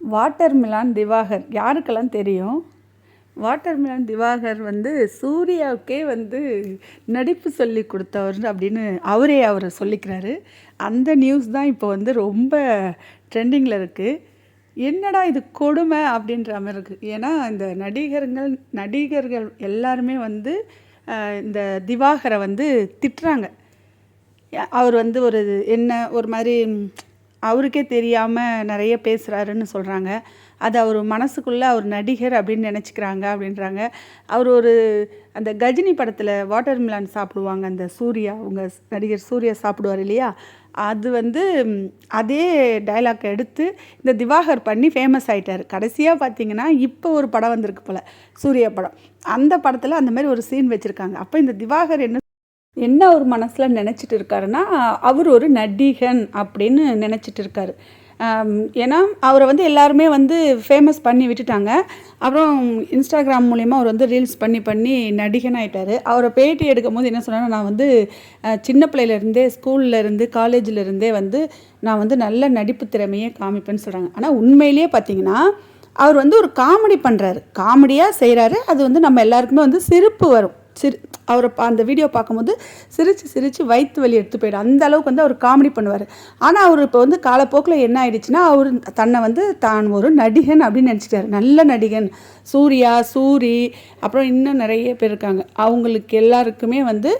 Water Milan Diwakar. யாருக்கெல்லாம் தெரியும்? Water Milan Diwakar வந்து சூர்யாவுக்கே வந்து நடிப்பு சொல்லி கொடுத்தவர் அப்படின்னு அவரே அவர் சொல்லிக்கிறாரு. அந்த நியூஸ் தான் இப்போ வந்து ரொம்ப ட்ரெண்டிங்கில் இருக்குது என்னடா இது கொடுமை அப்படின்ற மாதிரி இருக்குது ஏன்னா இந்த நடிகர்கள் நடிகர்கள் எல்லாருமே வந்து இந்த திவாகரை வந்து திட்டுறாங்க. அவர் வந்து ஒரு என்ன ஒரு மாதிரி அவருக்கே தெரியாமல் நிறைய பேசுகிறாருன்னு சொல்கிறாங்க அது அவர் மனசுக்குள்ளே அவர் நடிகர் அப்படின்னு நினச்சிக்கிறாங்க அப்படின்றாங்க. அவர் ஒரு அந்த கஜினி படத்தில் வாட்டர் மிலான் சாப்பிடுவாங்க அந்த சூர்யா அவங்க நடிகர் சூர்யா சாப்பிடுவார் இல்லையா? அது வந்து அதே டைலாக் எடுத்து இந்த திவாகர் பண்ணி ஃபேமஸ் ஆகிட்டார் கடைசியாக பார்த்தீங்கன்னா இப்போ ஒரு படம் வந்திருக்கு போல் சூர்யா படம். அந்த படத்தில் அந்த மாதிரி ஒரு சீன் வச்சுருக்காங்க. அப்போ இந்த திவாகர் என்ன என்ன அவர் மனசில் நினச்சிட்டு இருக்காருன்னா அவர் ஒரு நடிகன் அப்படின்னு நினச்சிட்டு இருக்காரு. ஏன்னா அவரை வந்து எல்லாருமே வந்து ஃபேமஸ் பண்ணி விட்டுட்டாங்க. அப்புறம் இன்ஸ்டாகிராம் மூலிமா அவர் வந்து ரீல்ஸ் பண்ணி பண்ணி நடிகன் ஆகிட்டார் அவரை பேட்டி எடுக்கும் போது என்ன சொன்னாங்கன்னா நான் வந்து சின்ன பிள்ளையிலேருந்தே ஸ்கூல்ல இருந்து காலேஜில் இருந்தே வந்து நான் வந்து நல்ல நடிப்பு திறமையை காமிப்பேன்னு சொல்கிறாங்க ஆனால் உண்மையிலேயே பார்த்தீங்கன்னா அவர் வந்து ஒரு காமெடி பண்ணுறாரு காமெடியாக செய்கிறாரு அது வந்து நம்ம எல்லாருக்குமே வந்து சிரிப்பு வரும். சிரி அவரை அந்த வீடியோ பார்க்கும்போது சிரித்து சிரித்து வயிற்று வலி எடுத்து போயிடும் அந்த அளவுக்கு வந்து அவர் காமெடி பண்ணுவார். ஆனால் அவர் இப்போ வந்து காலப்போக்கில் என்ன ஆயிடுச்சுன்னா அவர் தன்னை வந்து தான் ஒரு நடிகன் அப்படின்னு நினச்சிட்டாரு நல்ல நடிகன். சூர்யா சூரி அப்புறம் இன்னும் நிறைய பேர் இருக்காங்க. அவங்களுக்கு எல்லாருக்குமே வந்து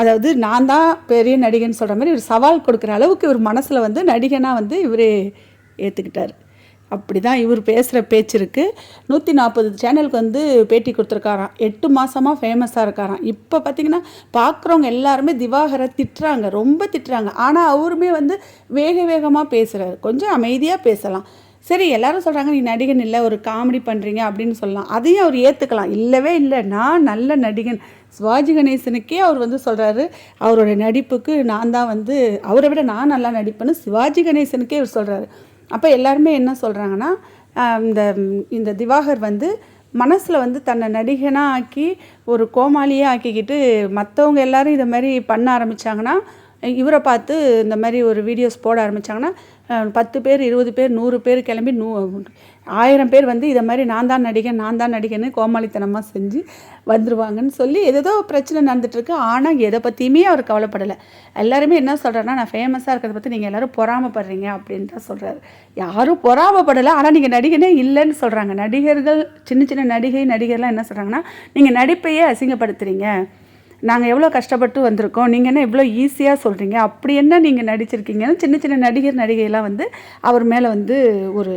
அதாவது நான் தான் பெரிய நடிகன் சொல்கிற மாதிரி ஒரு சவால் கொடுக்குற அளவுக்கு இவர் மனசில் வந்து நடிகனாக வந்து இவர் ஏற்றுக்கிட்டார் அப்படி தான் இவர் பேசுகிற பேச்சு இருக்குது நூற்றி நாற்பது சேனலுக்கு வந்து பேட்டி கொடுத்துருக்காராம். எட்டு மாதமாக ஃபேமஸாக இருக்காராம். இப்போ பார்த்தீங்கன்னா பார்க்குறவங்க எல்லாருமே திவாகரை திட்டுறாங்க ரொம்ப திட்டுறாங்க. ஆனால் அவருமே வந்து வேக வேகமாக பேசுகிறாரு கொஞ்சம் அமைதியாக பேசலாம். சரி எல்லாரும் சொல்கிறாங்க நீ நடிகன் இல்லை ஒரு காமெடி பண்ணுறீங்க அப்படின்னு சொல்லலாம். அதையும் அவர் ஏற்றுக்கலாம் இல்லவே இல்லை நான் நல்ல நடிகன். சிவாஜி கணேசனுக்கே அவர் வந்து சொல்கிறாரு அவரோட நடிப்புக்கு நான் தான் வந்து அவரை விட நான் நல்லா நடிப்பேன்னு சிவாஜி கணேசனுக்கே அவர் சொல்கிறாரு அப்போ எல்லாருமே என்ன சொல்கிறாங்கன்னா இந்த இந்த திவாகர் வந்து மனசில் வந்து தன்னை நடிகனாக ஆக்கி ஒரு கோமாளியாக ஆக்கிக்கிட்டு மற்றவங்க எல்லாரும் இதை மாதிரி பண்ண ஆரம்பித்தாங்கன்னா இவரை பார்த்து இந்த மாதிரி ஒரு வீடியோஸ் போட ஆரம்பித்தாங்கன்னா பத்து பேர் இருபது பேர் நூறு பேர் கிளம்பி நூ ஆயிரம் பேர் வந்து இதை மாதிரி நான் தான் நடிகன் நான் தான் நடிகன்னு கோமாளித்தனமாக செஞ்சு வந்துடுவாங்கன்னு சொல்லி ஏதோ பிரச்சனை நடந்துகிட்ருக்கு ஆனால் எதை பற்றியுமே அவர் கவலைப்படலை. எல்லாருமே என்ன சொல்கிறாருன்னா நான் ஃபேமஸாக இருக்கிறத பற்றி நீங்கள் எல்லோரும் பொறாமப்படுறீங்க அப்படின்னு தான் சொல்கிறாரு யாரும் பொறாமப்படலை. ஆனால் நீங்கள் நடிகனே இல்லைன்னு சொல்கிறாங்க நடிகர்கள் சின்ன சின்ன நடிகை நடிகர்லாம் என்ன சொல்கிறாங்கன்னா நீங்கள் நடிப்பையே அசிங்கப்படுத்துகிறீங்க நாங்கள் எவ்வளோ கஷ்டப்பட்டு வந்திருக்கோம் நீங்கள் என்ன இவ்வளோ ஈஸியாக சொல்கிறீங்க அப்படி என்ன நீங்கள் நடிச்சிருக்கீங்கன்னு சின்ன சின்ன நடிகர் நடிகையெல்லாம் வந்து அவர் மேலே வந்து ஒரு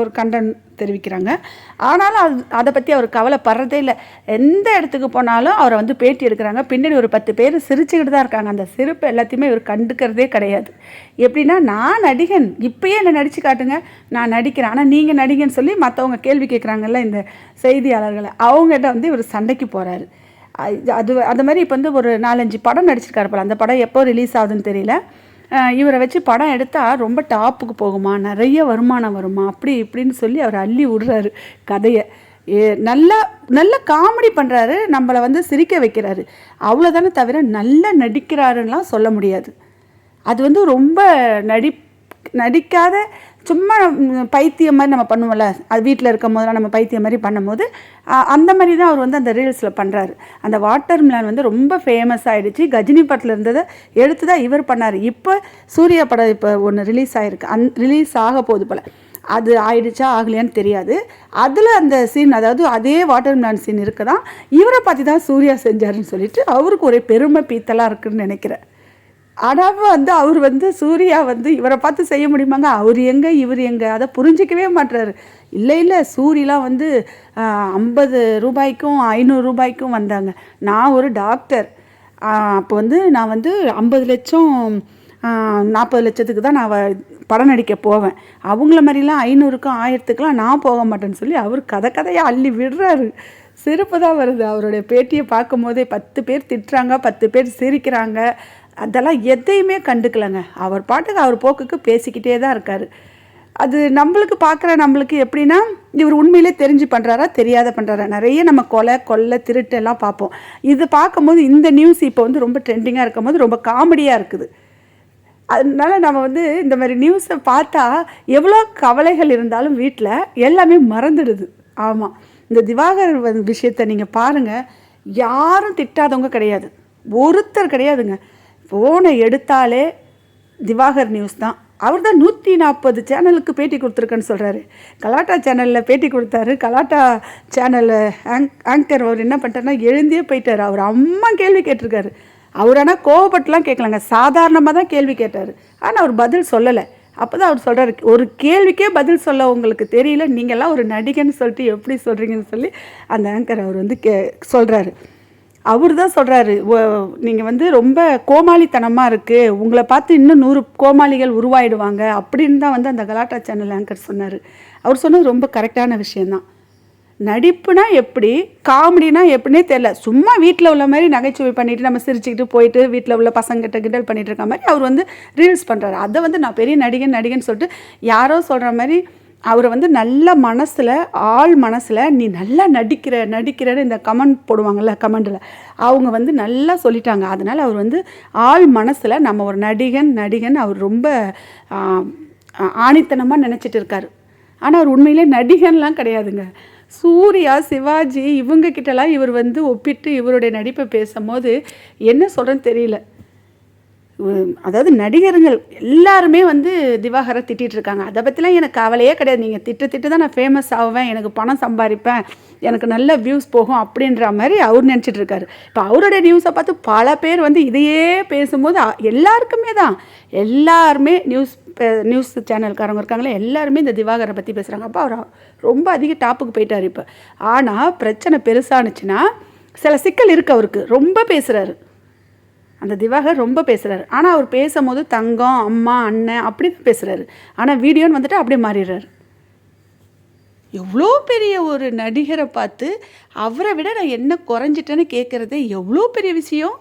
ஒரு கண்டன் தெரிவிக்கிறாங்க. ஆனாலும் அது அதை பற்றி அவர் கவலைப்படுறதே இல்லை. எந்த இடத்துக்கு போனாலும் அவரை வந்து பேட்டி எடுக்கிறாங்க. பின்னாடி ஒரு பத்து பேர் சிரிச்சுக்கிட்டு தான் இருக்காங்க. அந்த சிரிப்பு எல்லாத்தையுமே இவர் கண்டுக்கிறதே கிடையாது. எப்படின்னா நான் நடிகன். இப்பயே என்னை நடித்து காட்டுங்க. நான் நடிக்கிறேன். ஆனால் நீங்கள் நடிகன்னு சொல்லி மற்றவங்க கேள்வி கேட்குறாங்கல்ல இந்த செய்தியாளர்களை. அவங்ககிட்ட வந்து இவர் சண்டைக்கு போகிறாரு அது- அது அந்த மாதிரி இப்போ வந்து ஒரு நாலஞ்சு படம் நடிச்சிருக்காரு போல். அந்த படம் எப்போ ரிலீஸ் ஆகுதுன்னு தெரியல. இவரை வச்சு படம் எடுத்தால் ரொம்ப டாப்புக்கு போகுமா? நிறைய வருமானம் வருமா? அப்படி இப்படின்னு சொல்லி அவர் அள்ளி விடுறாரு கதையை. ஏ நல்லா நல்ல காமெடி பண்ணுறாரு நம்மளை வந்து சிரிக்க வைக்கிறாரு. அவ்வளோதானே தவிர நல்லா நடிக்கிறாருன்னெலாம் சொல்ல முடியாது. அது வந்து ரொம்ப நடி நடிக்காத சும்மா பைத்தியம் மாதிரி நம்ம பண்ணுவோம்ல. அது வீட்டில் இருக்கும் போதெல்லாம் நம்ம பைத்தியம் மாதிரி பண்ணும்போது அந்த மாதிரி தான் அவர் வந்து அந்த ரீல்ஸில் பண்ணுறாரு அந்த வாட்டர் மிலான் வந்து ரொம்ப ஃபேமஸ் ஆகிடுச்சு கஜினி படத்தில் இருந்ததை எடுத்து தான் இவர் பண்ணார். இப்போ சூர்யா படம் இப்போ ஒன்று ரிலீஸ் ஆகிருக்கு அந் ரிலீஸ் ஆக போகுது போல். அது ஆயிடுச்சா ஆகலையான்னு தெரியாது. அதில் அந்த சீன் அதாவது அதே வாட்டர் மிலான் சீன் இருக்குதான். இவரை பார்த்து தான் சூர்யா செஞ்சாருன்னு சொல்லிட்டு அவருக்கு ஒரே பெருமை பீத்தலாக இருக்குன்னு நினைக்கிறேன். ஆனால் வந்து அவர் வந்து சூர்யா வந்து இவரை பார்த்து செய்ய முடியுமாங்க? அவர் எங்கே இவர் எங்கே? அதை புரிஞ்சிக்கவே மாட்டுறாரு இல்லை இல்லை சூரியலாம் வந்து ஐம்பது ரூபாய்க்கும் ஐநூறு ரூபாய்க்கும் வந்தாங்க. நான் ஒரு டாக்டர். அப்போ வந்து நான் வந்து ஐம்பது லட்சம் நாற்பது லட்சத்துக்கு தான் நான் படம் நடிக்க போவேன். அவங்கள மாதிரிலாம் ஐநூறுக்கும் ஆயிரத்துக்குலாம் நான் போக மாட்டேன்னு சொல்லி அவர் கதை கதையாக அள்ளி விடுறாரு. சிரிப்பு தான் வருது. அவருடைய பேட்டியை பார்க்கும் போதே பத்து பேர் திட்டுறாங்க பத்து பேர் சிரிக்கிறாங்க. அதெல்லாம் எதையுமே கண்டுக்கலைங்க. அவர் பாட்டுக்கு அவர் போக்குக்கு பேசிக்கிட்டே தான் இருக்கார். அது நம்மளுக்கு பார்க்குற நம்மளுக்கு எப்படின்னா இவர் உண்மையிலே தெரிஞ்சு பண்ணுறாரா தெரியாத பண்ணுறாரா நிறைய நம்ம கொலை கொள்ளை திருட்டு எல்லாம் பார்ப்போம். இது பார்க்கும்போது இந்த நியூஸ் இப்போ வந்து ரொம்ப ட்ரெண்டிங்காக இருக்கும் போது ரொம்ப காமெடியாக இருக்குது. அதனால நம்ம வந்து இந்த மாதிரி நியூஸை பார்த்தா எவ்வளோ கவலைகள் இருந்தாலும் வீட்டில் எல்லாமே மறந்துடுது. ஆமாம் இந்த திவாகர் விஷயத்தை நீங்கள் பாருங்கள் யாரும் திட்டாதவங்க கிடையாது. ஒருத்தர் கிடையாதுங்க. ஃபோனை எடுத்தாலே திவாகர் நியூஸ் தான். அவர் தான் நூற்றி நாற்பது சேனலுக்கு பேட்டி கொடுத்துருக்கேன்னு சொல்கிறாரு கலாட்டா சேனலில் பேட்டி கொடுத்தாரு. கலாட்டா சேனலில் ஆங் ஆங்கர் அவர் என்ன பண்ணிட்டாருன்னா எழுந்தே போயிட்டார். அவர் அம்மா கேள்வி கேட்டிருக்காரு. அவர் ஆனால் கோவப்பட்டுலாம் கேட்கலாங்க. சாதாரணமாக தான் கேள்வி கேட்டார். ஆனால் அவர் பதில் சொல்லலை. அப்போ தான் அவர் சொல்கிறாரு ஒரு கேள்விக்கே பதில் சொல்ல உங்களுக்கு தெரியல. நீங்கள்லாம் ஒரு நடிகன்னு சொல்லிட்டு எப்படி சொல்கிறீங்கன்னு சொல்லி அந்த ஆங்கர் அவர் வந்து கே சொல்கிறாரு அவர் தான் சொல்கிறாரு நீங்கள் வந்து ரொம்ப கோமாளித்தனமாக இருக்குது உங்களை பார்த்து இன்னும் நூறு கோமாளிகள் உருவாயிடுவாங்க. அப்படின்னு தான் வந்து அந்த கலாட்டா சேனல் ஆங்கர் சொன்னார். அவர் சொன்னது ரொம்ப கரெக்டான விஷயந்தான் நடிப்புனா எப்படி காமெடினா எப்படின்னே தெரில சும்மா வீட்டில் உள்ள மாதிரி நகைச்சுவை பண்ணிவிட்டு நம்ம சிரிச்சுக்கிட்டு போயிட்டு வீட்டில் உள்ள பசங்கிட்ட கிண்டல் பண்ணிகிட்டு இருக்க மாதிரி அவர் வந்து ரீல்ஸ் பண்ணுறாரு அதை வந்து நான் பெரிய நடிகன் நடிகன் சொல்லிட்டு யாரோ சொல்கிற மாதிரி அவரை வந்து நல்ல மனசில் ஆள் மனசில் நீ நல்லா நடிக்கிற நடிக்கிறன்னு இந்த கமெண்ட் போடுவாங்கள்ல கமெண்டில். அவங்க வந்து நல்லா சொல்லிட்டாங்க. அதனால் அவர் வந்து ஆள் மனசில் நம்ம ஒரு நடிகன் நடிகன் அவர் ரொம்ப ஆணித்தனமாக நினச்சிட்டு இருக்கார். ஆனால் அவர் உண்மையிலே நடிகன்லாம் கிடையாதுங்க. சூர்யா சிவாஜி இவங்க கிட்டலாம் இவர் வந்து ஒப்பிட்டு இவருடைய நடிப்பை பேசும்போது என்ன சொல்கிறேன்னு தெரியல. அதாவது நடிகர்கள் எல்லாருமே வந்து திவாகரை திட்டிகிட்டு இருக்காங்க அதை பற்றிலாம் எனக்கு கவலையே கிடையாது. நீங்கள் திட்டு திட்டு தான் நான் ஃபேமஸ் ஆவேன் எனக்கு பணம் சம்பாதிப்பேன் எனக்கு நல்ல வியூஸ் போகும் அப்படின்ற மாதிரி அவர் நினச்சிட்டு இருக்காரு இப்போ அவருடைய நியூஸை பார்த்து பல பேர் வந்து இதையே பேசும்போது எல்லாருக்குமே தான். எல்லாருமே நியூஸ் நியூஸ் சேனல்காரங்க இருக்காங்களே எல்லாருமே இந்த திவாகரை பற்றி பேசுகிறாங்க அப்போ அவர் ரொம்ப அதிக டாப்புக்கு போயிட்டார் இப்போ. ஆனால் பிரச்சனை பெருசானுச்சுன்னா சில சிக்கல் இருக்குது அவருக்கு. ரொம்ப பேசுகிறாரு அந்த திவாகர் ரொம்ப பேசுகிறாரு ஆனால் அவர் பேசும்போது தங்கம் அம்மா அண்ணன் அப்படி தான் பேசுகிறாரு ஆனால் வீடியோன்னு வந்துட்டு அப்படியே மாறிடுறாரு. எவ்வளோ பெரிய ஒரு நடிகரை பார்த்து அவரை விட நான் என்ன குறைஞ்சிட்டேன்னு கேட்குறது எவ்வளோ பெரிய விஷயம்?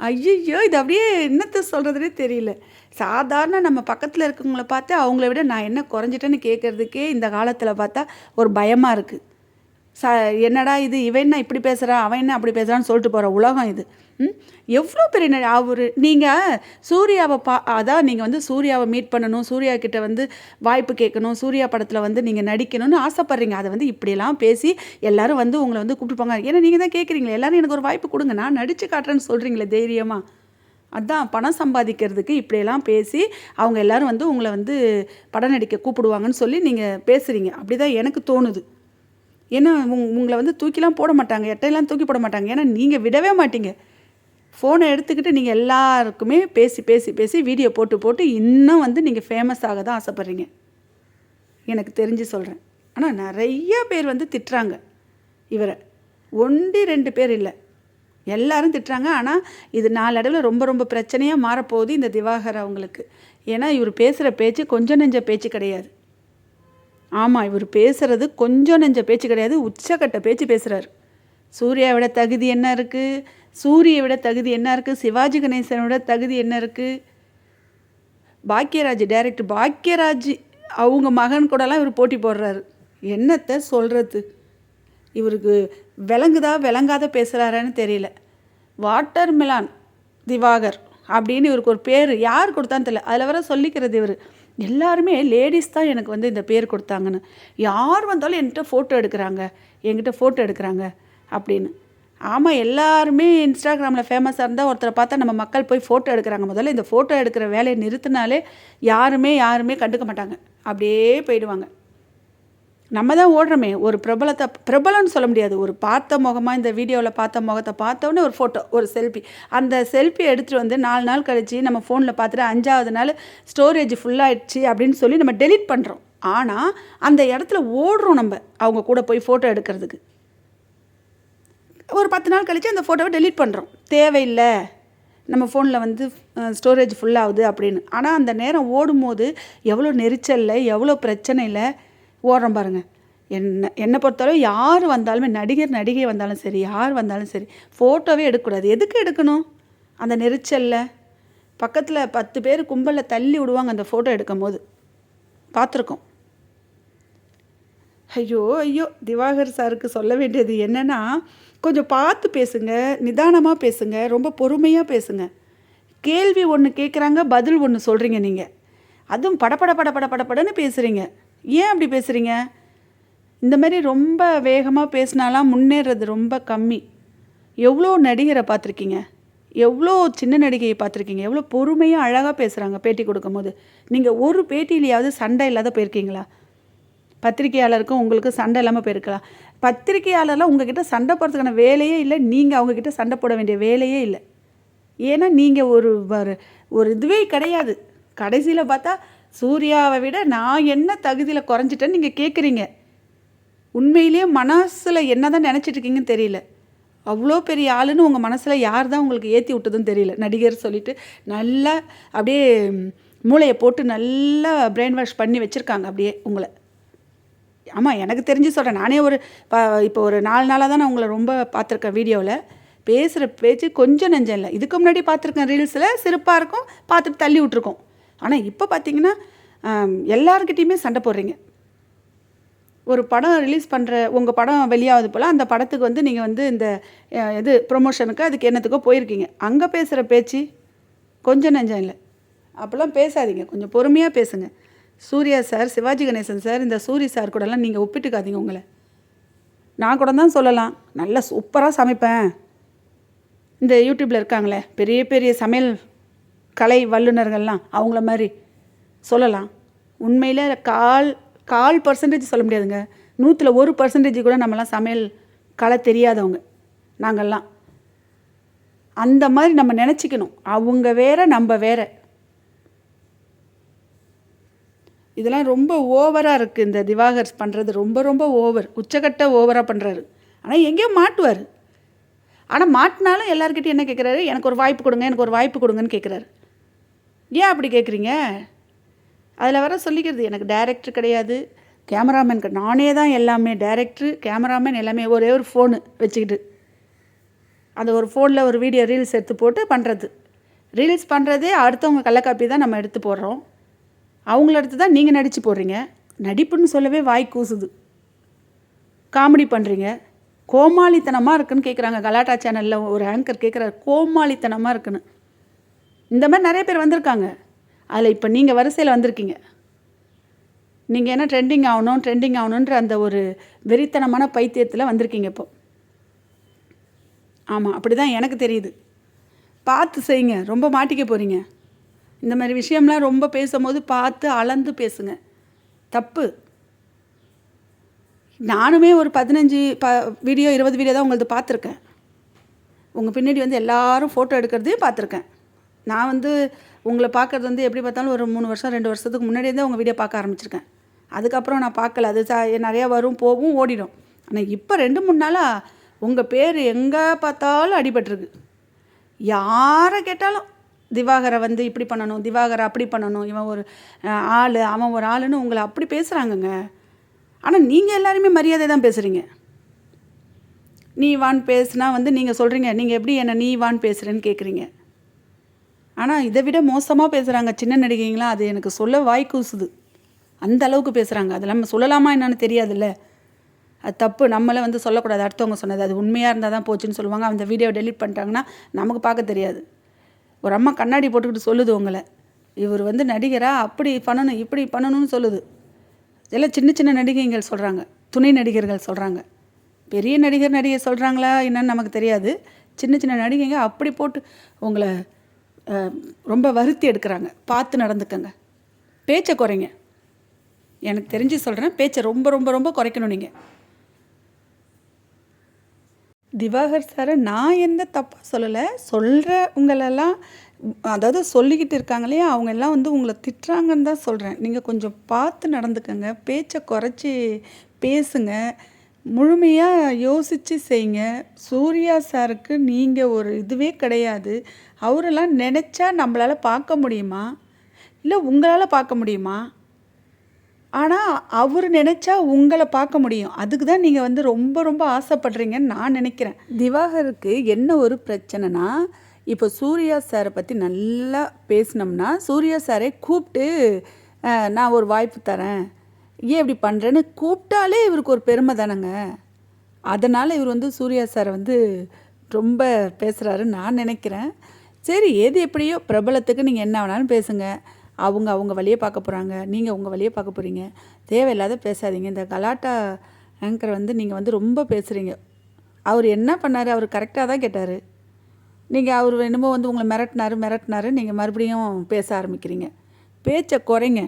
ஐயோ இது அப்படியே என்னத்தை சொல்கிறதுனே தெரியல. சாதாரண நம்ம பக்கத்தில் இருக்கவங்கள பார்த்து அவங்கள விட நான் என்ன குறைஞ்சிட்டேன்னு கேட்குறதுக்கே இந்த காலத்தில் பார்த்தா ஒரு பயமாக இருக்குது ச என்னடா இது? இவன் என்ன இப்படி பேசுகிறான் அவன் என்ன அப்படி பேசுகிறான்னு சொல்லிட்டு போகிற உலகம் இது. ம்? எவ்வளோ பெரிய அவர் நீங்கள் சூர்யாவை பா அதான் நீங்கள் வந்து சூர்யாவை மீட் பண்ணணும் சூர்யா கிட்ட வந்து வாய்ப்பு கேட்கணும் சூர்யா படத்தில் வந்து நீங்கள் நடிக்கணும்னு ஆசைப்பட்றீங்க. அதை வந்து இப்படியெல்லாம் பேசி எல்லாரும் வந்து உங்களை வந்து கூப்பிட்டுப்பாங்க ஏன்னா நீங்கள் தான் கேட்குறீங்களே எல்லாரும் எனக்கு ஒரு வாய்ப்பு கொடுங்க. நான் நடித்து காட்டுறேன்னு சொல்கிறீங்களே தைரியமாக அதான் பணம் சம்பாதிக்கிறதுக்கு இப்படியெல்லாம் பேசி அவங்க எல்லாரும் வந்து உங்களை வந்து படம் நடிக்க கூப்பிடுவாங்கன்னு சொல்லி நீங்கள் பேசுகிறீங்க அப்படி தான் எனக்கு தோணுது. ஏன்னா உங் உங்களை வந்து தூக்கிலாம் போட மாட்டாங்க எட்டையெல்லாம் தூக்கி போட மாட்டாங்க. ஏன்னா நீங்கள் விடவே மாட்டீங்க. ஃபோனை எடுத்துக்கிட்டு நீங்கள் எல்லாருக்குமே பேசி பேசி பேசி வீடியோ போட்டு போட்டு இன்னும் வந்து நீங்கள் ஃபேமஸ் ஆக தான் ஆசைப்பட்றீங்க. எனக்கு தெரிஞ்சு சொல்கிறேன் ஆனால் நிறைய பேர் வந்து திட்டுறாங்க இவரை. ஒண்டி ரெண்டு பேர் இல்லை. எல்லாரும் திட்டுறாங்க. ஆனால் இது நாளடைவில் ரொம்ப ரொம்ப பிரச்சனையாக மாறப்போகுது இந்த திவாகர் அவங்களுக்கு. ஏன்னா இவர் பேசுகிற பேச்சு கொஞ்சம் நெஞ்ச பேச்சு கிடையாது. ஆமாம் இவர் பேசுகிறது கொஞ்சம் நெஞ்ச பேச்சு கிடையாது உச்சக்கட்ட பேச்சு பேசுகிறாரு சூர்யாவை விட தகுதி என்ன இருக்குது சூரியை விட தகுதி என்ன இருக்குது சிவாஜி கணேசனோட தகுதி என்ன இருக்குது பாக்யராஜ் டைரக்டர் பாக்யராஜ் அவங்க மகன் கூடலாம் இவர் போட்டி போடுறாரு. என்னத்தை சொல்கிறது இவருக்கு விளங்குதா விளங்காத பேசுகிறாரான்னு தெரியல. வாட்டர் மிலான் திவாகர் அப்படின்னு இவருக்கு ஒரு பேர். யார் கொடுத்தான்னு தெரியல. அதில் வர சொல்லிக்கிறது இவர். எல்லாருமே லேடிஸ் தான் எனக்கு வந்து இந்த பேர் கொடுத்தாங்கன்னு. யார் வந்தாலும் என்கிட்ட ஃபோட்டோ எடுக்கிறாங்க. என்கிட்ட ஃபோட்டோ எடுக்கிறாங்க அப்படின்னு. ஆமாம் எல்லாருமே இன்ஸ்டாகிராமில் ஃபேமஸாக இருந்தால் ஒருத்தரை பார்த்தா நம்ம மக்கள் போய் ஃபோட்டோ எடுக்கிறாங்க. முதல்ல இந்த ஃபோட்டோ எடுக்கிற வேலையை நிறுத்தினாலே யாருமே யாருமே கண்டுக்க மாட்டாங்க. அப்படியே போயிடுவாங்க. நம்ம தான் ஓடுறோமே. ஒரு பிரபலத்தை பிரபலம்னு சொல்ல முடியாது. ஒரு பார்த்த முகமாக இந்த வீடியோவில் பார்த்த முகத்தை பார்த்தோன்னே ஒரு ஃபோட்டோ ஒரு செல்ஃபி அந்த செல்ஃபி எடுத்துகிட்டு வந்து நாலு நாள் கழித்து நம்ம ஃபோனில் பார்த்துட்டு அஞ்சாவது நாள் ஸ்டோரேஜ் ஃபுல்லாகிடுச்சு அப்படின்னு சொல்லி நம்ம டெலீட் பண்ணுறோம் ஆனால் அந்த இடத்துல ஓடுறோம் நம்ம அவங்க கூட போய் ஃபோட்டோ எடுக்கிறதுக்கு. ஒரு பத்து நாள் கழித்து அந்த ஃபோட்டோவை டெலீட் பண்ணுறோம் தேவையில்லை. நம்ம ஃபோனில் வந்து ஸ்டோரேஜ் ஃபுல்லாகுது அப்படின்னு. ஆனால் அந்த நேரம் ஓடும்போது எவ்வளோ நெரிச்சலில் எவ்வளோ பிரச்சனையில் ஓடுறோம் பாருங்கள் என்ன என்னை பொறுத்தளவு யார் வந்தாலுமே நடிகர் நடிகை வந்தாலும் சரி யார் வந்தாலும் சரி ஃபோட்டோவே எடுக்கக்கூடாது. எதுக்கு எடுக்கணும்? அந்த நெரிச்சலில். பக்கத்தில் பத்து பேர் கும்பலில் தள்ளி விடுவாங்க அந்த ஃபோட்டோ எடுக்கும் போது பார்த்துருக்கோம். ஐயோ ஐயோ திவாகர் சாருக்கு சொல்ல வேண்டியது என்னென்னா கொஞ்சம் பார்த்து பேசுங்க நிதானமாக பேசுங்க ரொம்ப பொறுமையாக பேசுங்க. கேள்வி ஒன்று கேட்குறாங்க பதில் ஒன்று சொல்கிறீங்க நீங்கள் அதுவும் படபட பட பட படபடன்னு பேசுகிறீங்க ஏன் அப்படி பேசுகிறீங்க இந்த மாதிரி ரொம்ப வேகமாக பேசினாலாம் முன்னேறது ரொம்ப கம்மி. எவ்வளோ நடிகரை பார்த்துருக்கீங்க? எவ்வளோ சின்ன நடிகையை பார்த்துருக்கீங்க? எவ்வளோ பொறுமையாக அழகாக பேசுகிறாங்க பேட்டி கொடுக்கும்போது. நீங்கள் ஒரு பேட்டியிலையாவது சண்டை இல்லாத போயிருக்கீங்களா? பத்திரிகையாளருக்கும் உங்களுக்கு சண்டை இல்லாமல் போயிருக்கலாம். பத்திரிகையாளர்லாம் உங்ககிட்ட சண்டை போடுறதுக்கான வேலையே இல்லை. நீங்கள் அவங்கக்கிட்ட சண்டை போட வேண்டிய வேலையே இல்லை. ஏன்னா நீங்கள் ஒரு ஒரு ஒரு இதுவே கிடையாது. கடைசியில் பார்த்தா சூர்யாவை விட நான் என்ன தகுதியில் குறைஞ்சிட்டேன்னு நீங்கள் கேட்குறீங்க உண்மையிலேயே மனசில் என்ன தான் நினச்சிட்ருக்கீங்கன்னு தெரியல. அவ்வளோ பெரிய ஆளுன்னு உங்கள் மனசில் யார் தான் உங்களுக்கு ஏற்றி விட்டதுன்னு தெரியல. நடிகர் சொல்லிட்டு நல்லா அப்படியே மூளையை போட்டு நல்லா பிரெயின் வாஷ் பண்ணி வச்சுருக்காங்க அப்படியே உங்களை. ஆமாம் எனக்கு தெரிஞ்சு சொல்கிறேன் நானே ஒரு ப இப்போ ஒரு நாலு நாளாக தான் நான் உங்களை ரொம்ப பார்த்துருக்கேன் வீடியோவில் பேசுகிற பேச்சு கொஞ்சம் நெஞ்சம் இல்லை. இதுக்கு முன்னாடி பார்த்துருக்கேன் ரீல்ஸில் சிறப்பாக இருக்கும் பார்த்துட்டு தள்ளி விட்ருக்கோம் ஆனால் இப்போ பார்த்தீங்கன்னா எல்லாருக்கிட்டேயுமே சண்டை போடுறீங்க. ஒரு படம் ரிலீஸ் பண்ணுற உங்கள் படம் வெளியாகுது போல் அந்த படத்துக்கு வந்து நீங்கள் வந்து இந்த இது ப்ரொமோஷனுக்கு அதுக்கு என்னத்துக்கோ போயிருக்கீங்க. அங்கே பேசுகிற பேச்சு கொஞ்சம் நெஞ்சம் இல்லை. அப்போல்லாம் பேசாதீங்க. கொஞ்சம் பொறுமையாக பேசுங்க. சூர்யா சார் சிவாஜி கணேசன் சார் இந்த சூரி சார் கூடலாம் நீங்கள் ஒப்பிட்டுக்காதீங்க உங்களை. நான் கூட தான் சொல்லலாம். நல்லா சூப்பராக சமைப்பேன். இந்த யூடியூப்பில் இருக்காங்களே பெரிய பெரிய சமையல் கலை வல்லுநர்கள்லாம் அவங்கள மாதிரி சொல்லலாம். உண்மையில் கால் கால் பர்சன்டேஜ் சொல்ல முடியாதுங்க. நூற்றில் ஒரு பர்சன்டேஜ் கூட நம்மலாம் சமையல் கலை தெரியாதவங்க. நாங்கள்லாம். அந்த மாதிரி நம்ம நினச்சிக்கணும். அவங்க வேற நம்ம வேற. இதெல்லாம் ரொம்ப ஓவராக இருக்குது இந்த திவாகர் பண்ணுறது ரொம்ப ரொம்ப ஓவர் உச்சக்கட்ட ஓவராக பண்ணுறாரு ஆனால் எங்கேயோ மாட்டுவார். ஆனால் மாட்டினாலும் எல்லாருக்கிட்டையும் என்ன கேட்குறாரு எனக்கு ஒரு வாய்ப்பு கொடுங்க எனக்கு ஒரு வாய்ப்பு கொடுங்கன்னு கேட்குறாரு ஏன் அப்படி கேட்குறீங்க அதில் வர சொல்லிக்கிறது எனக்கு டைரக்டர் கிடையாது. கேமராமேன் கிடையாது நானே தான் எல்லாமே டைரக்டர் கேமராமேன் எல்லாமே ஒரே ஒரு ஃபோனு வச்சுக்கிட்டு. அந்த ஒரு ஃபோனில் ஒரு வீடியோ ரீல்ஸ் எடுத்து போட்டு பண்ணுறது ரீல்ஸ் பண்ணுறதே அடுத்தவங்க கள்ளக்காப்பி தான் நம்ம எடுத்து போடுறோம். அவங்கள எடுத்து தான் நீங்கள் நடித்து போடுறீங்க. நடிப்புன்னு சொல்லவே வாய் கூசுது. காமெடி பண்ணுறீங்க கோமாளித்தனமாக இருக்குன்னு கேட்குறாங்க கலாட்டா சேனலில் ஒரு ஆங்கர் கேட்குறாரு கோமாளித்தனமாக இருக்குன்னு. இந்த மாதிரி நிறைய பேர் வந்திருக்காங்க. அதில் இப்போ நீங்கள் வரிசையில் வந்திருக்கீங்க. நீங்கள் என்ன ட்ரெண்டிங் ஆகணும் ட்ரெண்டிங் ஆகணுன்ற அந்த ஒரு வெறித்தனமான பைத்தியத்தில் வந்திருக்கீங்க இப்போ. ஆமாம் அப்படி தான் எனக்கு தெரியுது. பார்த்து செய்யுங்க. ரொம்ப மாட்டிக்க போகிறீங்க இந்த மாதிரி விஷயம்லாம் ரொம்ப பேசும்போது பார்த்து அளந்து பேசுங்க. தப்பு. நானுமே ஒரு பதினஞ்சு ப வீடியோ இருபது வீடியோ தான் உங்களது பார்த்துருக்கேன். உங்கள் பின்னாடி வந்து எல்லோரும் ஃபோட்டோ எடுக்கிறதையும் பார்த்துருக்கேன். நான் வந்து உங்களை பார்க்குறது வந்து எப்படி பார்த்தாலும் ஒரு மூணு வருஷம் ரெண்டு வருஷத்துக்கு முன்னாடியே தான் உங்கள் வீடியோ பார்க்க ஆரம்பிச்சிருக்கேன். அதுக்கப்புறம் நான் பார்க்கல. அது சா நிறையா வரும் போகும் ஓடிடும். ஆனால் இப்போ ரெண்டு மூணு நாளாக உங்கள் பேர் எங்கே பார்த்தாலும் அடிபட்டிருக்கு. யாரை கேட்டாலும் திவாகரை வந்து இப்படி பண்ணணும் திவாகரை அப்படி பண்ணணும். இவன் ஒரு ஆள் அவன் ஒரு ஆளுன்னு உங்களை அப்படி பேசுகிறாங்கங்க ஆனால் நீங்கள் எல்லாருமே மரியாதை தான் பேசுகிறீங்க நீ வான் பேசுனா வந்து நீங்கள் சொல்கிறீங்க நீங்கள் எப்படி என்னை நீ வான் பேசுகிறேன்னு கேட்குறீங்க ஆனால் இதை விட மோசமாக பேசுகிறாங்க சின்ன நடிகைங்களாம் அது எனக்கு சொல்ல வாய் கூசுது. அந்த அளவுக்கு பேசுகிறாங்க அது நம்ம சொல்லலாமா என்னன்னு தெரியாதுல்ல. அது தப்பு. நம்மளே வந்து சொல்லக்கூடாது. அடுத்தவங்க சொன்னது. அது உண்மையாக இருந்தால் தான் போச்சுன்னு சொல்லுவாங்க. அந்த வீடியோ டெலிட் பண்ணிட்டாங்கன்னா நமக்கு பார்க்க தெரியாது. ஒரு அம்மா கண்ணாடி போட்டுக்கிட்டு சொல்லுது உங்களை. இவர் வந்து நடிகராக அப்படி பண்ணணும் இப்படி பண்ணணும்னு சொல்லுது. இதெல்லாம் சின்ன சின்ன நடிகைகள் சொல்கிறாங்க துணை நடிகர்கள் சொல்கிறாங்க பெரிய நடிகர் நடிகை சொல்கிறாங்களா என்னன்னு நமக்கு தெரியாது. சின்ன சின்ன நடிகைங்க அப்படி போட்டு உங்களை ரொம்ப வருத்தி எடுக்கிறாங்க. பார்த்து நடந்துக்கங்க. பேச்சை குறைங்க. எனக்கு தெரிஞ்சு சொல்கிறேன் பேச்சை ரொம்ப ரொம்ப ரொம்ப குறைக்கணும் நீங்கள் திவாகர் சாரை நான் எந்த தப்பாக சொல்லலை. சொல்கிறவங்களெல்லாம் அதாவது சொல்லிக்கிட்டு இருக்காங்களே அவங்க எல்லாம் வந்து உங்களை திட்டுறாங்கன்னு தான் சொல்கிறேன் நீங்கள் கொஞ்சம் பார்த்து நடந்துக்கங்க. பேச்சை குறைச்சி பேசுங்க. முழுமையாக யோசித்து செய்யுங்க. சூர்யா சாருக்கு நீங்கள் ஒரு இதுவே கிடையாது. அவரெல்லாம் நினச்சா நம்மளால் பார்க்க முடியுமா? இல்லை உங்களால் பார்க்க முடியுமா? ஆனால் அவர் நினச்சா உங்களை பார்க்க முடியும். அதுக்கு தான் நீங்கள் வந்து ரொம்ப ரொம்ப ஆசைப்படுறீங்கன்னு நான் நினைக்கிறேன். திவாகருக்கு என்ன ஒரு பிரச்சனைனா இப்போ சூர்யா சாரை பற்றி நல்லா பேசினோம்னா சூர்யா சாரை கூப்பிட்டு நான் ஒரு வாய்ப்பு தரேன். ஏன் இப்படி பண்ணுறேன்னு கூப்பிட்டாலே இவருக்கு ஒரு பெருமை தானேங்க. அதனால் இவர் வந்து சூர்யா சாரை வந்து ரொம்ப பேசுகிறாருன்னு நான் நினைக்கிறேன். சரி எது எப்படியோ பிரபலத்துக்கு நீங்கள் என்ன வேணாலும் பேசுங்க. அவங்க அவங்க வழியே பார்க்க போகிறாங்க நீங்கள் உங்கள் வழியே பார்க்க போகிறீங்க தேவையில்லாத பேசாதீங்க. இந்த கலாட்டா ஆங்கர் வந்து நீங்கள் வந்து ரொம்ப பேசுகிறீங்க அவர் என்ன பண்ணார்? அவர் கரெக்டாக தான் கேட்டார். நீங்கள் அவர் என்னமோ வந்து உங்களை மிரட்டினாரு மிரட்டினாரு நீங்கள் மறுபடியும் பேச ஆரம்பிக்கிறீங்க. பேச்சை குறைங்க.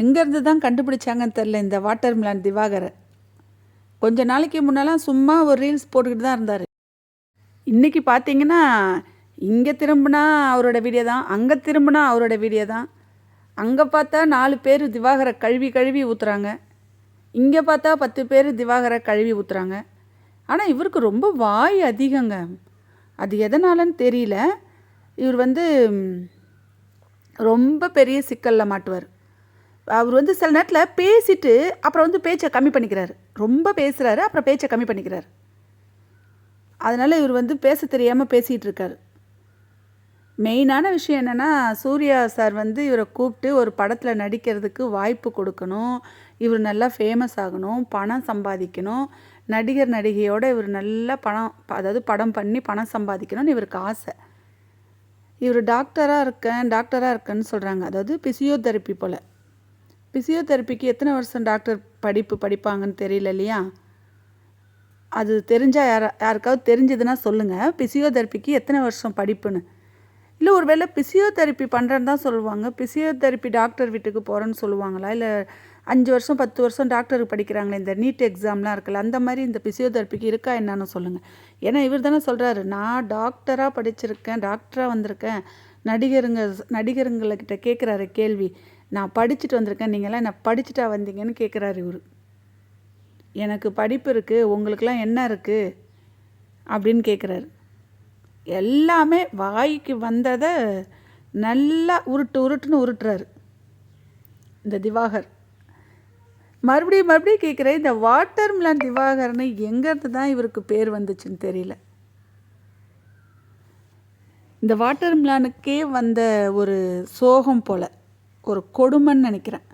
எங்கேருந்து தான் கண்டுபிடிச்சாங்கன்னு தெரில இந்த வாட்டர் மிலான் திவாகரை. கொஞ்ச நாளைக்கு முன்னெல்லாம் சும்மா ஒரு ரீல்ஸ் போட்டுக்கிட்டு தான் இருந்தார். இன்றைக்கி பார்த்தீங்கன்னா இங்கே திரும்பினா அவரோட வீடியோ தான் அங்கே திரும்பினா அவரோட வீடியோ தான். அங்கே பார்த்தா நாலு பேர் திவாகரை கழுவி கழுவி ஊற்றுறாங்க இங்கே பார்த்தா பத்து பேர் திவாகரை கழுவி ஊற்றுறாங்க ஆனால் இவருக்கு ரொம்ப வாய் அதிகங்க. அது எதனாலன்னு தெரியல. இவர் வந்து ரொம்ப பெரிய சிக்கலில் மாட்டுவார். அவர் வந்து சில நேரத்தில் பேசிட்டு அப்புறம் வந்து பேச்சை கம்மி பண்ணிக்கிறாரு. ரொம்ப பேசுகிறாரு அப்புறம் பேச்சை கம்மி பண்ணிக்கிறாரு. அதனால் இவர் வந்து பேச தெரியாமல் பேசிகிட்டு இருக்கார். மெயினான விஷயம் என்னென்னா சூர்யா சார் வந்து இவரை கூப்பிட்டு ஒரு படத்தில் நடிக்கிறதுக்கு வாய்ப்பு கொடுக்கணும். இவர் நல்லா ஃபேமஸ் ஆகணும் பணம் சம்பாதிக்கணும். நடிகர் நடிகையோடு இவர் நல்லா பணம் அதாவது படம் பண்ணி பணம் சம்பாதிக்கணும்னு இவருக்கு ஆசை. இவர் டாக்டராக இருக்கேன் டாக்டராக இருக்கேன்னு சொல்கிறாங்க அதாவது பிசியோதெரப்பி போல். ஃபிசியோதெரப்பிக்கு எத்தனை வருஷம் டாக்டர் படிப்பு படிப்பாங்கன்னு தெரியல இல்லையா? அது தெரிஞ்சால் யாரா யாருக்காவது தெரிஞ்சதுன்னா சொல்லுங்கள் ஃபிசியோதெரப்பிக்கு எத்தனை வருஷம் படிப்புன்னு. இல்லை ஒரு வேளை பிசியோதெரப்பி பண்ணுறேன்னு தான் சொல்லுவாங்க. ஃபிசியோதெரப்பி டாக்டர் வீட்டுக்கு போகிறேன்னு சொல்லுவாங்களா? இல்லை அஞ்சு வருஷம் பத்து வருஷம் டாக்டருக்கு படிக்கிறாங்களே இந்த நீட் எக்ஸாம்லாம் இருக்குல்ல அந்த மாதிரி இந்த ஃபிசியோதெரப்பிக்கு இருக்கா என்னன்னு சொல்லுங்கள் ஏன்னா இவர் தானே சொல்கிறாரு நான் டாக்டராக படிச்சிருக்கேன் டாக்டராக வந்திருக்கேன். நடிகருங்க நடிகருங்கள்கிட்ட கேட்குறாரு கேள்வி. நான் படிச்சுட்டு வந்திருக்கேன் நீங்களாம் என்ன படிச்சுட்டா வந்தீங்கன்னு கேட்குறாரு இவர். எனக்கு படிப்பு இருக்குது உங்களுக்கெல்லாம் என்ன இருக்குது அப்படின்னு கேட்குறாரு எல்லாமே வாய்க்கு வந்ததை நல்லா உருட்டு உருட்டுன்னு உருட்டுறாரு. இந்த திவாகர். மறுபடியும் மறுபடியும் கேட்குறேன் இந்த வாட்டர் மிலான் திவாகர்னு எங்கேருந்து தான் இவருக்கு பேர் வந்துச்சுன்னு தெரியல. இந்த வாட்டர் மிலானுக்கே வந்த ஒரு சோகம் போல். ஒரு கொடுமைன்னு நினைக்கிறேன்.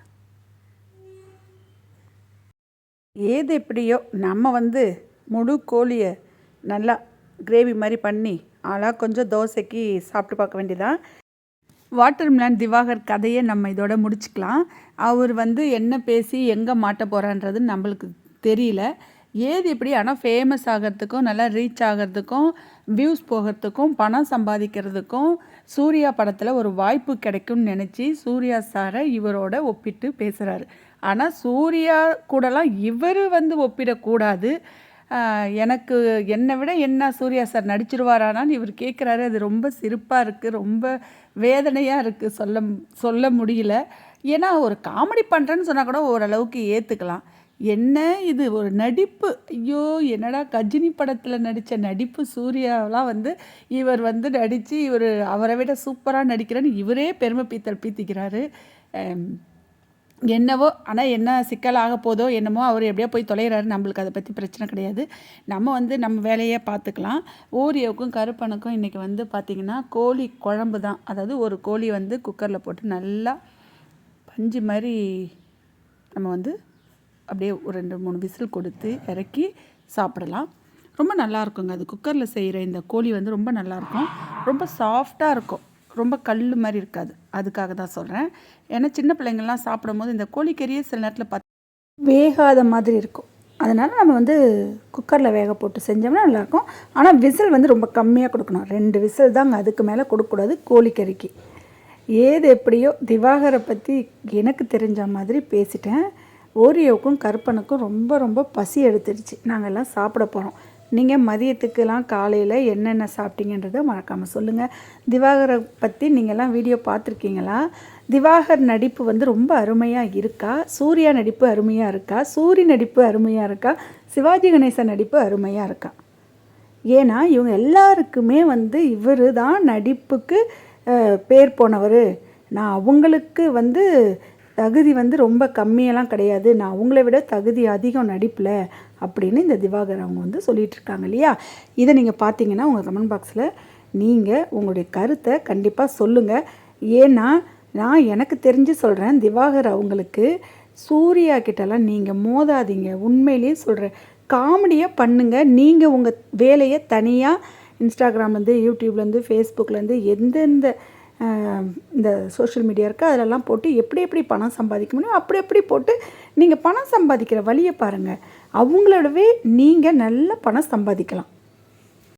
ஏது எப்படியோ நம்ம வந்து முழு கோழியை நல்லா கிரேவி மாதிரி பண்ணி ஆளாக கொஞ்சம் தோசைக்கு சாப்பிட்டு பார்க்க வேண்டியதான் வாட்டர் மிலான் திவாகர் கதையை நம்ம இதோட முடிச்சுக்கலாம். அவர் வந்து என்ன பேசி எங்கே மாட்ட போகிறான்றது நம்மளுக்கு தெரியல. ஏது இப்படி? ஆனால் ஃபேமஸ் ஆகிறதுக்கும் நல்லா ரீச் ஆகிறதுக்கும் வியூஸ் போகிறதுக்கும் பணம் சம்பாதிக்கிறதுக்கும் சூர்யா படத்தில் ஒரு வாய்ப்பு கிடைக்கும்னு நினச்சி சூர்யா சாரை இவரோட ஒப்பிட்டு பேசுகிறாரு ஆனால் சூர்யா கூடலாம் இவர் வந்து ஒப்பிடக்கூடாது. எனக்கு என்னை விட என்ன சூர்யா சார் நடிச்சிருவாரானான்னு இவர் கேட்குறாரு அது ரொம்ப சிரிப்பாக இருக்குது ரொம்ப வேதனையாக இருக்குது சொல்ல சொல்ல முடியல. ஏன்னா ஒரு காமெடி பண்ணுறேன்னு சொன்னால் கூட ஓரளவுக்கு ஏற்றுக்கலாம் என்ன இது? ஒரு நடிப்பு. ஐயோ என்னடா கஜினி படத்தில் நடித்த நடிப்பு சூர்யாவெலாம் வந்து இவர் வந்து நடித்து இவர் அவரை விட சூப்பராக நடிக்கிறேன்னு இவரே பெருமை பீத்தல் பீத்திக்கிறாரு. என்னவோ ஆனால் என்ன சிக்கலாக போதோ என்னமோ அவர் எப்படியோ போய் தொலைகிறாரு நம்மளுக்கு அதை பற்றி பிரச்சனை கிடையாது. நம்ம வந்து நம்ம வேலையை பார்த்துக்கலாம். ஓரியோவுக்கும் கருப்பனுக்கும் இன்றைக்கி வந்து பார்த்திங்கன்னா கோழி குழம்பு தான். அதாவது ஒரு கோழி வந்து குக்கரில் போட்டு நல்லா பஞ்சு மாதிரி நம்ம வந்து அப்படியே ஒரு ரெண்டு மூணு விசில் கொடுத்து இறக்கி சாப்பிடலாம். ரொம்ப நல்லா இருக்குங்க அது குக்கரில் செய்கிற இந்த கோழி வந்து ரொம்ப நல்லாயிருக்கும். ரொம்ப சாஃப்டாக இருக்கும். ரொம்ப கல் மாதிரி இருக்காது. அதுக்காக தான் சொல்கிறேன் ஏன்னா சின்ன பிள்ளைங்கள்லாம் சாப்பிடும்போது இந்த கோழிக்கறியே சில நேரத்தில் பார்த்து வேகாத மாதிரி இருக்கும். அதனால் நம்ம வந்து குக்கரில் வேக போட்டு செஞ்சோம்னா நல்லாயிருக்கும். ஆனால் விசில் வந்து ரொம்ப கம்மியாக கொடுக்கணும். ரெண்டு விசில் தாங்க அதுக்கு மேலே கொடுக்கக்கூடாது கோழிக்கறிக்கு ஏது எப்படியோ திவாகரை பற்றி எனக்கு தெரிஞ்ச மாதிரி பேசிட்டேன். ஓரியோவுக்கும் கருப்பனுக்கும் ரொம்ப ரொம்ப பசி எடுத்துருச்சு. நாங்கள்லாம் சாப்பிட போகிறோம் நீங்கள் மதியத்துக்கெல்லாம் காலையில் என்னென்ன சாப்பிட்டீங்கன்றதை மறக்காமல் சொல்லுங்கள் திவாகரை பற்றி நீங்கள்லாம் வீடியோ பார்த்துருக்கீங்களா? திவாகர் நடிப்பு வந்து ரொம்ப அருமையாக இருக்கா? சூர்யா நடிப்பு அருமையாக இருக்கா? சூரி நடிப்பு அருமையாக இருக்கா? சிவாஜி கணேசன் நடிப்பு அருமையாக இருக்கா? ஏன்னா இவங்க எல்லாருக்குமே வந்து இவர் தான் நடிப்புக்கு பேர் போனவர். நான் அவங்களுக்கு வந்து தகுதி வந்து ரொம்ப கம்மியெல்லாம் கிடையாது. நான் அவங்கள விட தகுதி அதிகம் நடிப்பில் அப்படின்னு இந்த திவாகர் அவங்க வந்து சொல்லிகிட்ருக்காங்க இல்லையா? இதை நீங்கள் பார்த்தீங்கன்னா உங்கள் கமெண்ட் பாக்ஸில் நீங்கள் உங்களுடைய கருத்தை கண்டிப்பாக சொல்லுங்கள் ஏன்னா நான் எனக்கு தெரிஞ்சு சொல்கிறேன் திவாகர் அவங்களுக்கு சூர்யா கிட்டலாம் நீங்கள் மோதாதீங்க. உண்மையிலேயே சொல்கிறேன் காமெடியாக பண்ணுங்கள் நீங்கள் உங்கள் வேலையை தனியாக இன்ஸ்டாகிராம்லேருந்து யூடியூப்லேருந்து ஃபேஸ்புக்லேருந்து எந்தெந்த இந்த சோஷியல் மீடியா இருக்குது அதிலெல்லாம் போட்டு எப்படி எப்படி பணம் சம்பாதிக்க முடியும் அப்படி அப்படி போட்டு நீங்கள் பணம் சம்பாதிக்கிற வழியை பாருங்கள் அவங்களோடவே நீங்கள் நல்ல பணம் சம்பாதிக்கலாம்.